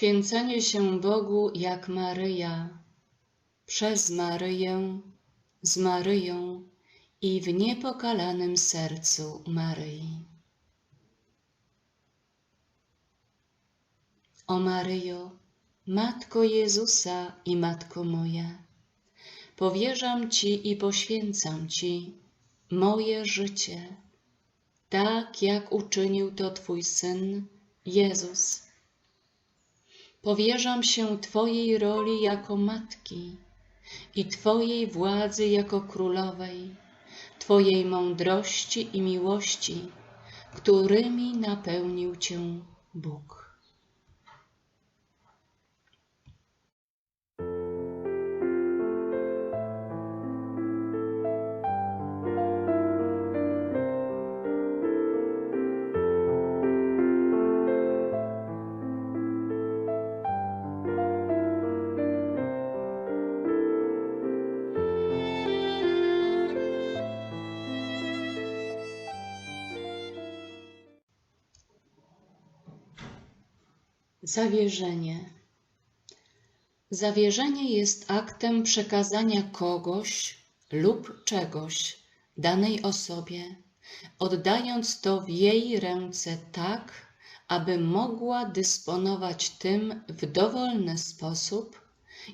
Poświęcenie się Bogu jak Maryja, przez Maryję, z Maryją i w niepokalanym sercu Maryi. O Maryjo, Matko Jezusa i Matko moja, powierzam Ci i poświęcam Ci moje życie, tak jak uczynił to Twój Syn Jezus. Powierzam się Twojej roli jako Matki i Twojej władzy jako Królowej, Twojej mądrości i miłości, którymi napełnił Cię Bóg. Zawierzenie. Zawierzenie jest aktem przekazania kogoś lub czegoś danej osobie, oddając to w jej ręce tak, aby mogła dysponować tym w dowolny sposób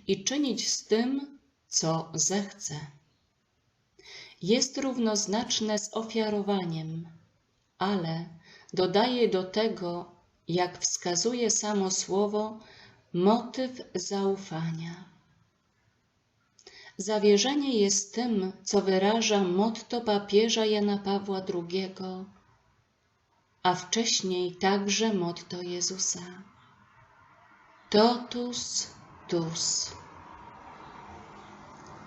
i czynić z tym, co zechce. Jest równoznaczne z ofiarowaniem, ale dodaje do tego jak wskazuje samo słowo, motyw zaufania. Zawierzenie jest tym, co wyraża motto papieża Jana Pawła II, a wcześniej także motto Jezusa. Totus tus.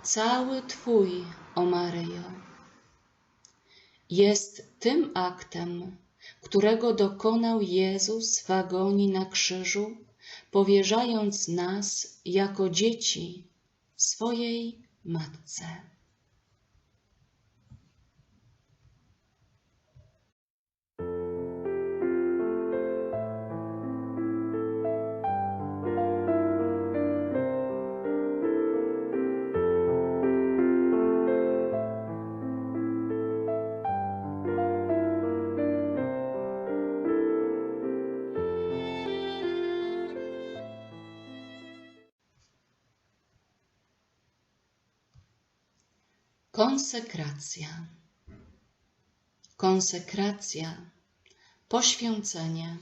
Cały Twój, o Maryjo, jest tym aktem, którego dokonał Jezus w agonii na krzyżu, powierzając nas jako dzieci swojej Matce. Konsekracja. Konsekracja, poświęcenie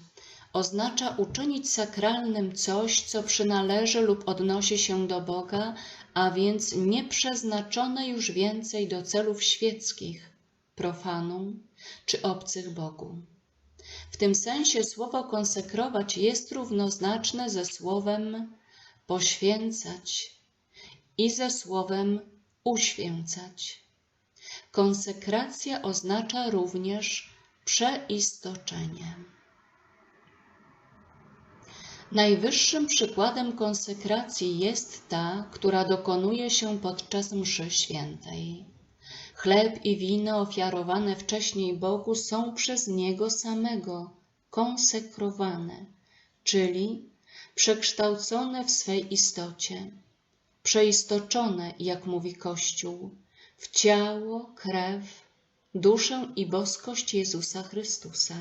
oznacza uczynić sakralnym coś, co przynależy lub odnosi się do Boga, a więc nie przeznaczone już więcej do celów świeckich, profanum czy obcych Bogu. W tym sensie słowo konsekrować jest równoznaczne ze słowem poświęcać i ze słowem uświęcać. Konsekracja oznacza również przeistoczenie. Najwyższym przykładem konsekracji jest ta, która dokonuje się podczas mszy świętej. Chleb i wino ofiarowane wcześniej Bogu są przez Niego samego konsekrowane, czyli przekształcone w swej istocie przeistoczone, jak mówi Kościół, w ciało, krew, duszę i boskość Jezusa Chrystusa.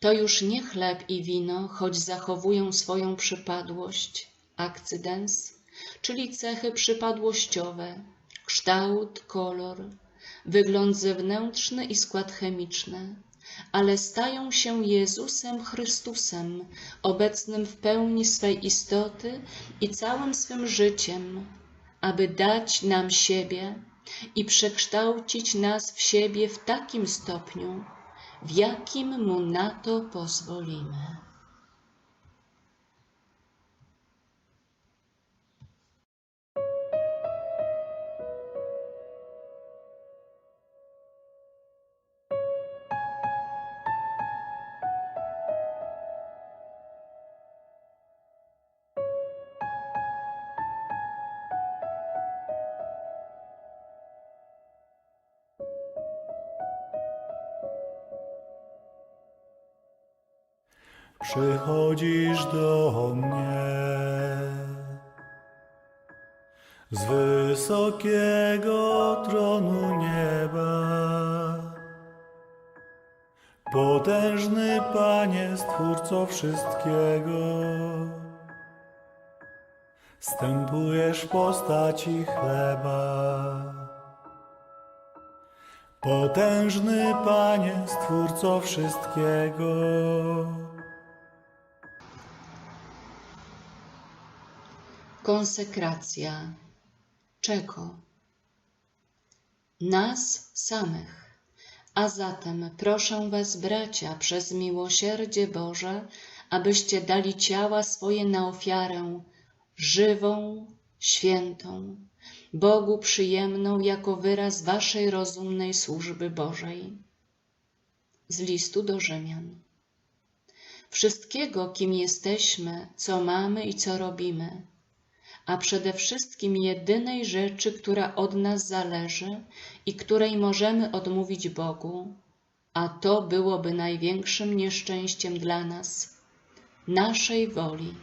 To już nie chleb i wino, choć zachowują swoją przypadłość, akcydens, czyli cechy przypadłościowe, kształt, kolor, wygląd zewnętrzny i skład chemiczny, ale stają się Jezusem Chrystusem, obecnym w pełni swej istoty i całym swym życiem, aby dać nam siebie i przekształcić nas w siebie w takim stopniu, w jakim mu na to pozwolimy. Przychodzisz do mnie. Z wysokiego tronu nieba, potężny Panie, Stwórco wszystkiego, stępujesz w postaci chleba. Potężny Panie, Stwórco wszystkiego. Konsekracja. Czego? Nas samych. A zatem proszę Was, bracia, przez miłosierdzie Boże, abyście dali ciała swoje na ofiarę żywą, świętą, Bogu przyjemną jako wyraz Waszej rozumnej służby Bożej. Z listu do Rzymian. Wszystkiego, kim jesteśmy, co mamy i co robimy, a przede wszystkim jedynej rzeczy, która od nas zależy i której możemy odmówić Bogu, a to byłoby największym nieszczęściem dla nas, naszej woli,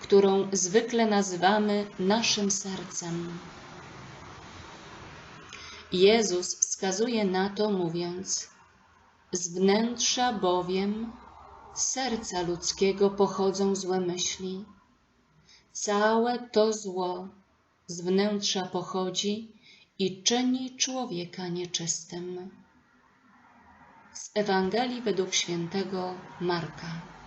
którą zwykle nazywamy naszym sercem. Jezus wskazuje na to, mówiąc: Z wnętrza bowiem serca ludzkiego pochodzą złe myśli. Całe to zło z wnętrza pochodzi i czyni człowieka nieczystym. Z Ewangelii według świętego Marka.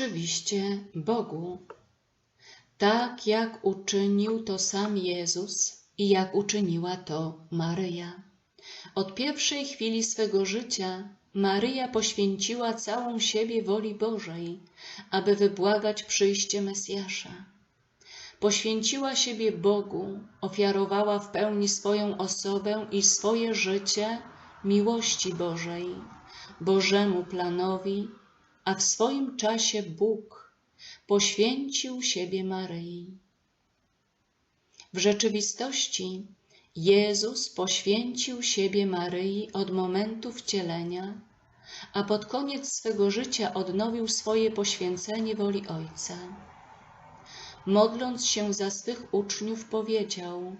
Oczywiście Bogu. Tak jak uczynił to sam Jezus i jak uczyniła to Maryja. Od pierwszej chwili swego życia Maryja poświęciła całą siebie woli Bożej, aby wybłagać przyjście Mesjasza. Poświęciła siebie Bogu, ofiarowała w pełni swoją osobę i swoje życie miłości Bożej, Bożemu planowi, a w swoim czasie Bóg poświęcił siebie Maryi. W rzeczywistości Jezus poświęcił siebie Maryi od momentu wcielenia, a pod koniec swego życia odnowił swoje poświęcenie woli Ojca. Modląc się za swych uczniów, powiedział: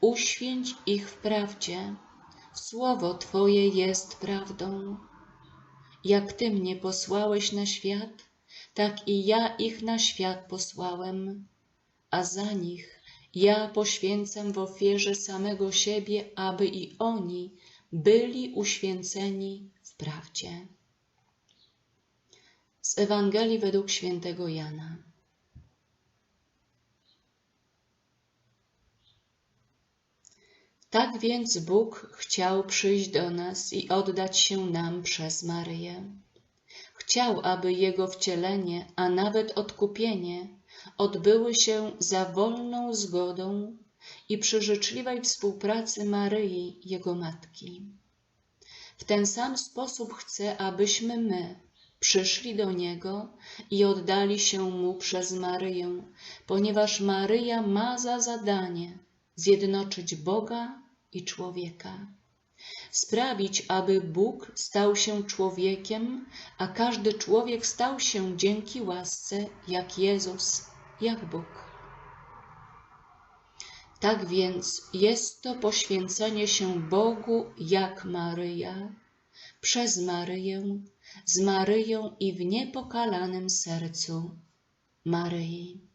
Uświęć ich w prawdzie, słowo Twoje jest prawdą. Jak Ty mnie posłałeś na świat, tak i ja ich na świat posłałem, a za nich ja poświęcam w ofierze samego siebie, aby i oni byli uświęceni w prawdzie. Z Ewangelii według świętego Jana. Tak więc Bóg chciał przyjść do nas i oddać się nam przez Maryję. Chciał, aby Jego wcielenie, a nawet odkupienie odbyły się za wolną zgodą i przy życzliwej współpracy Maryi, Jego Matki. W ten sam sposób chce, abyśmy my przyszli do Niego i oddali się Mu przez Maryję, ponieważ Maryja ma za zadanie zjednoczyć Boga i człowieka. sprawić, aby Bóg stał się człowiekiem, a każdy człowiek stał się dzięki łasce, jak Jezus, jak Bóg. Tak więc jest to poświęcenie się Bogu jak Maryja, przez Maryję, z Maryją i w niepokalanym sercu Maryi.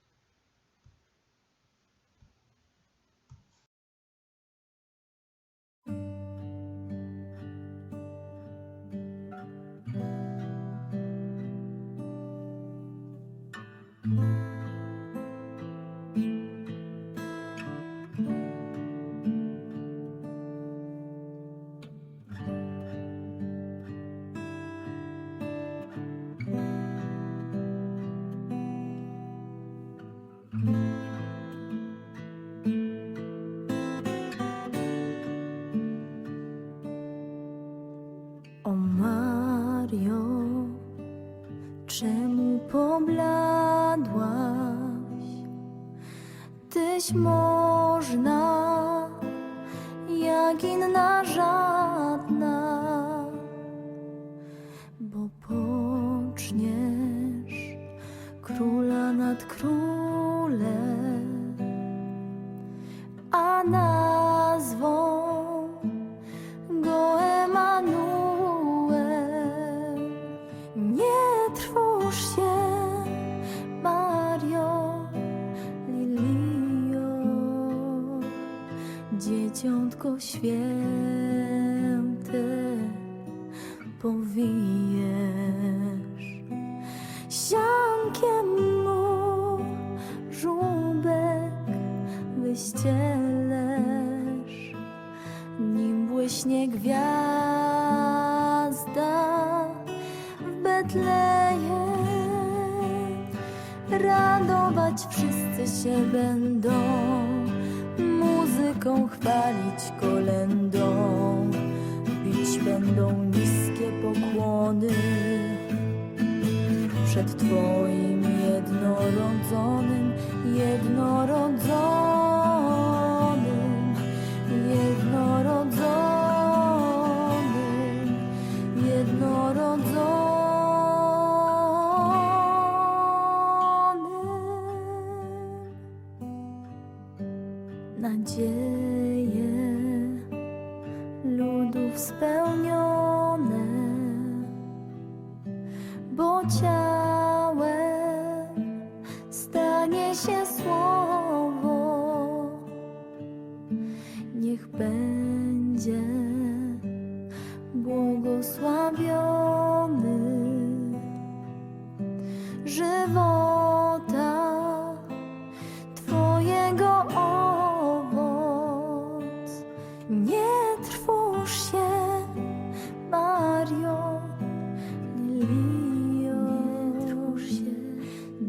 moro dzon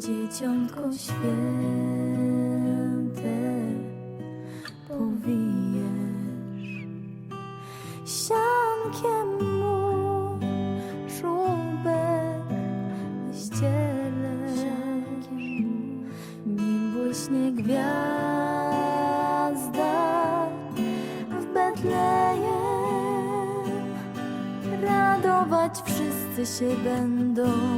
dzieciątko święte, powijesz siankiem mu żółbek ścielesz, nim błyśnie gwiazda w Betlejem. Radować wszyscy się będą,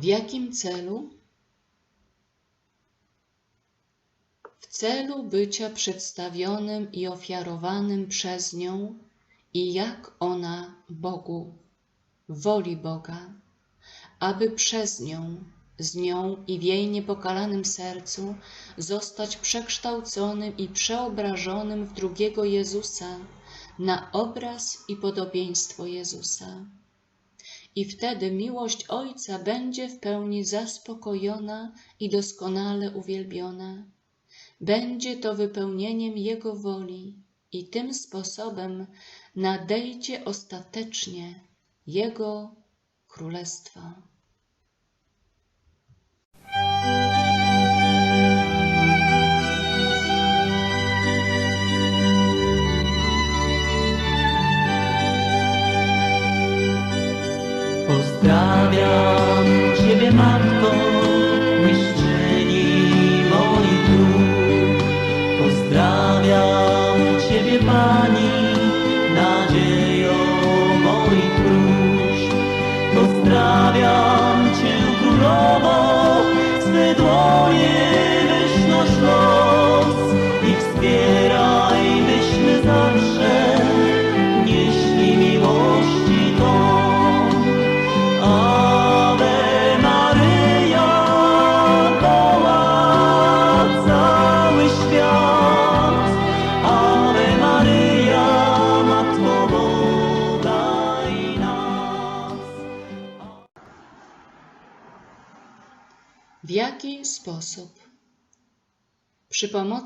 W jakim celu? W celu bycia przedstawionym i ofiarowanym przez nią i jak ona Bogu, woli Boga, aby przez nią, z nią i w jej niepokalanym sercu zostać przekształconym i przeobrażonym w drugiego Jezusa, na obraz i podobieństwo Jezusa. I wtedy miłość Ojca będzie w pełni zaspokojona i doskonale uwielbiona. Będzie to wypełnieniem Jego woli i tym sposobem nadejdzie ostatecznie Jego Królestwa. die.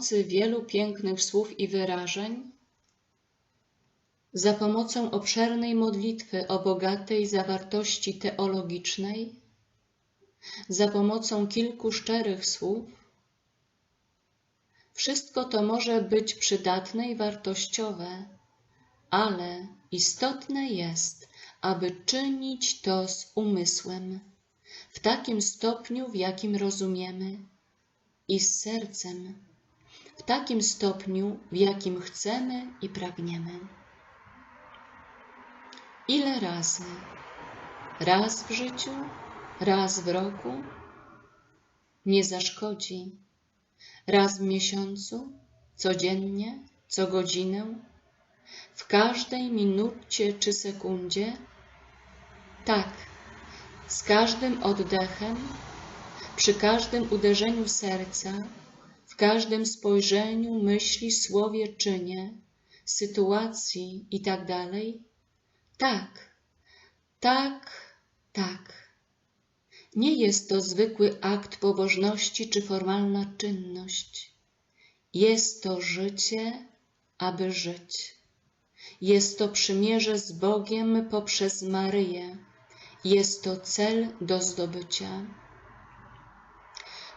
Pomocy wielu pięknych słów i wyrażeń, za pomocą obszernej modlitwy o bogatej zawartości teologicznej, za pomocą kilku szczerych słów, wszystko to może być przydatne i wartościowe, ale istotne jest, aby czynić to z umysłem w takim stopniu, w jakim rozumiemy, i z sercem, w takim stopniu, w jakim chcemy i pragniemy. Ile razy? Raz w życiu, raz w roku? Nie zaszkodzi. Raz w miesiącu, codziennie, co godzinę, w każdej minucie czy sekundzie? Tak, z każdym oddechem, przy każdym uderzeniu serca, w każdym spojrzeniu, myśli, słowie, czynie, sytuacji i tak dalej? Tak, tak, tak. Nie jest to zwykły akt pobożności czy formalna czynność. Jest to życie, aby żyć. Jest to przymierze z Bogiem poprzez Maryję. Jest to cel do zdobycia.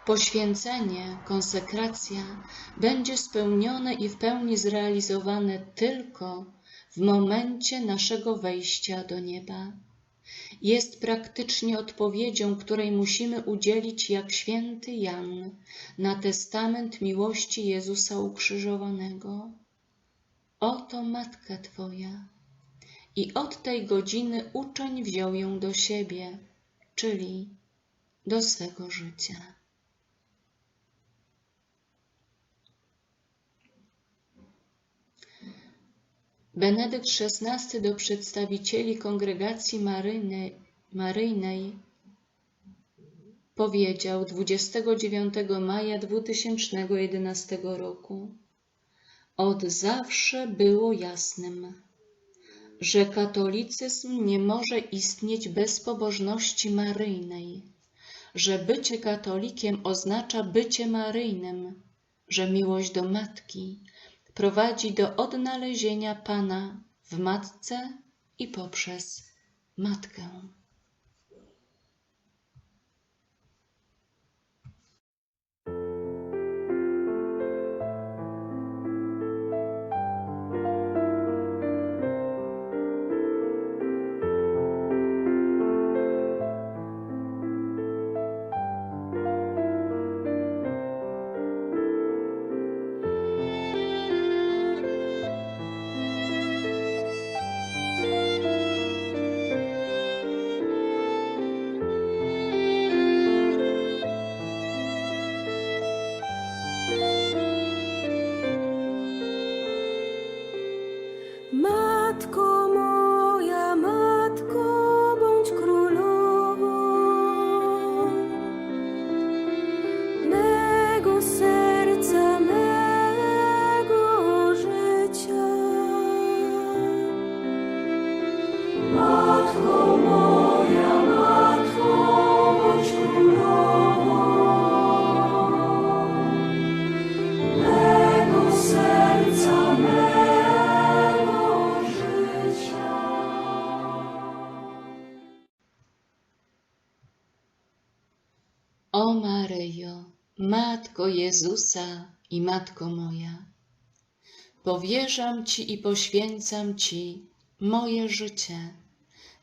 Poświęcenie, konsekracja będzie spełnione i w pełni zrealizowane tylko w momencie naszego wejścia do nieba. Jest praktycznie odpowiedzią, której musimy udzielić jak święty Jan na testament miłości Jezusa ukrzyżowanego. Oto matka Twoja. I od tej godziny uczeń wziął ją do siebie, czyli do swego życia. Benedykt XVI do przedstawicieli kongregacji Maryjnej, Maryjnej powiedział 29 maja 2011 roku: Od zawsze było jasnym, że katolicyzm nie może istnieć bez pobożności maryjnej, że bycie katolikiem oznacza bycie maryjnym, że miłość do matki prowadzi do odnalezienia Pana w matce i poprzez matkę. Jezusa i Matko moja, powierzam Ci i poświęcam Ci moje życie,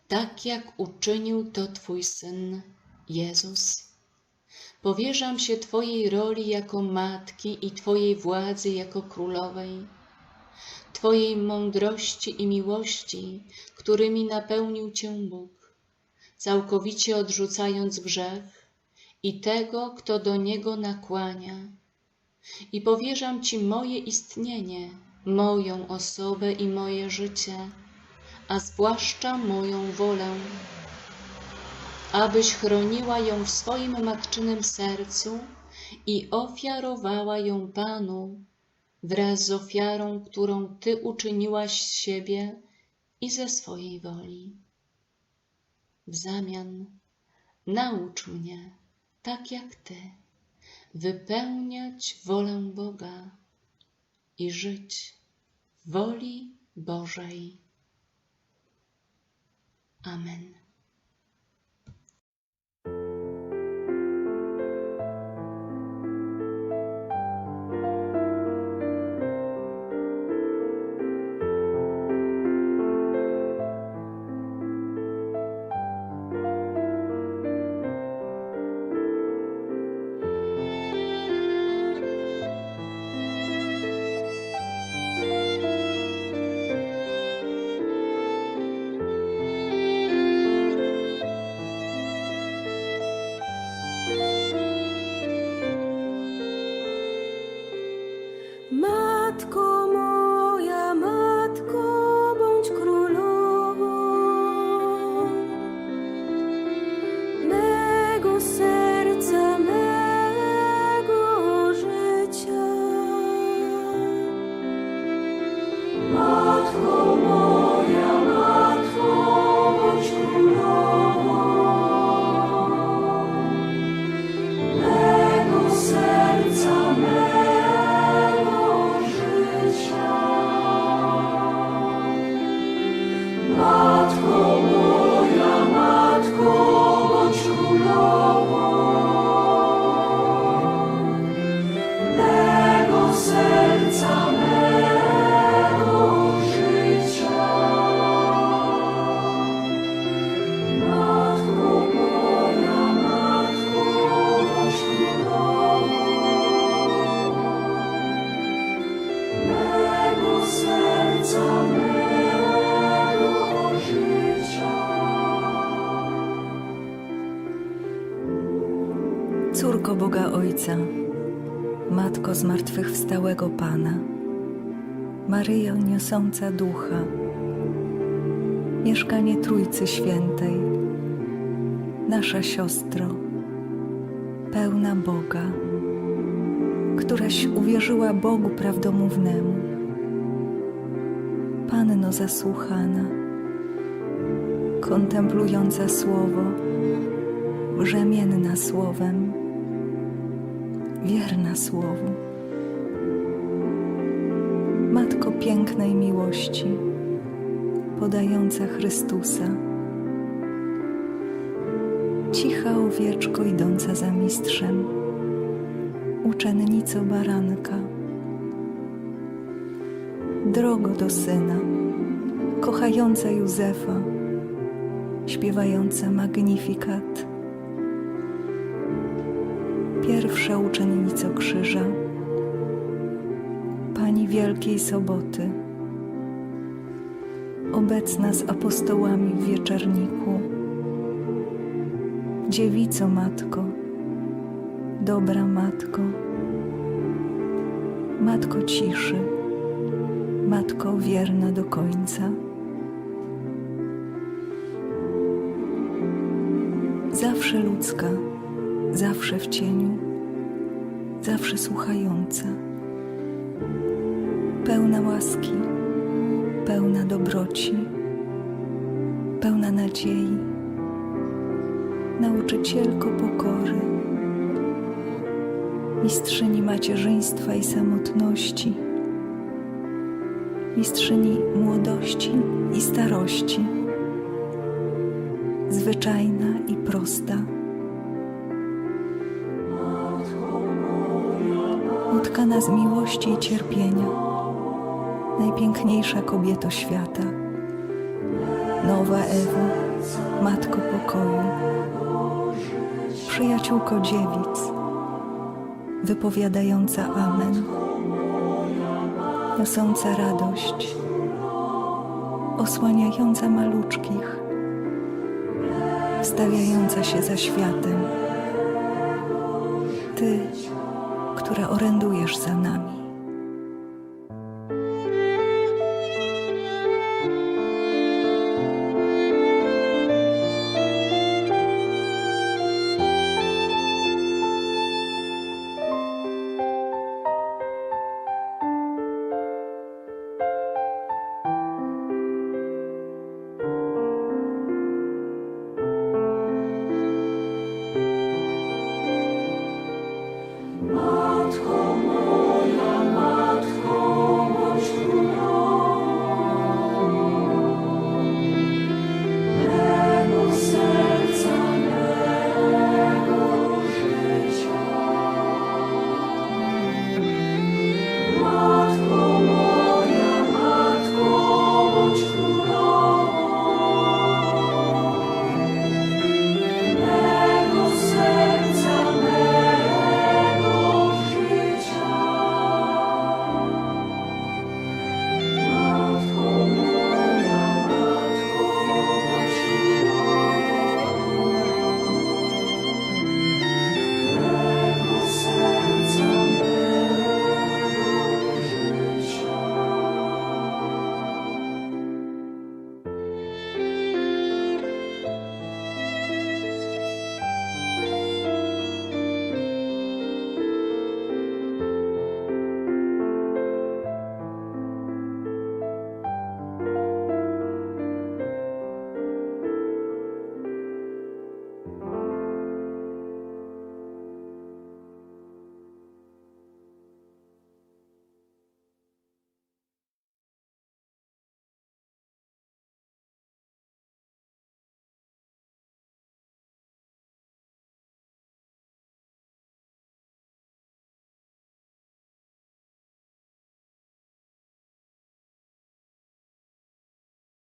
tak jak uczynił to Twój Syn Jezus. Powierzam się Twojej roli jako Matki i Twojej władzy jako Królowej, Twojej mądrości i miłości, którymi napełnił Cię Bóg, całkowicie odrzucając grzech i tego, kto do niego nakłania. I powierzam Ci moje istnienie, moją osobę i moje życie, a zwłaszcza moją wolę, abyś chroniła ją w swoim matczynym sercu i ofiarowała ją Panu wraz z ofiarą, którą Ty uczyniłaś z siebie i ze swojej woli. W zamian naucz mnie, tak jak Ty, wypełniać wolę Boga i żyć woli Bożej. Amen. Ojca, Matko zmartwychwstałego Pana, Maryjo niosąca ducha, mieszkanie Trójcy Świętej, nasza siostro, pełna Boga, któraś uwierzyła Bogu prawdomównemu, Panno zasłuchana, kontemplująca Słowo, brzemienna Słowem, Słowu. Matko pięknej miłości, podająca Chrystusa, cicha owieczko idąca za mistrzem, uczennico baranka, drogo do Syna, kochająca Józefa, śpiewająca Magnifikat, pierwsza uczennico krzyża, Pani Wielkiej Soboty, obecna z apostołami w wieczerniku, dziewico Matko, dobra Matko, Matko ciszy, Matko wierna do końca. Zawsze ludzka, zawsze w cieniu, zawsze słuchająca, pełna łaski, pełna dobroci, pełna nadziei, nauczycielko pokory, mistrzyni macierzyństwa i samotności, mistrzyni młodości i starości, zwyczajna i prosta, spotkana z miłości i cierpienia, najpiękniejsza kobieto świata, nowa Ewo, matko pokoju, przyjaciółko dziewic, wypowiadająca Amen, niosąca radość, osłaniająca maluczkich, stawiająca się za światem. Ty, która orędujesz za nami.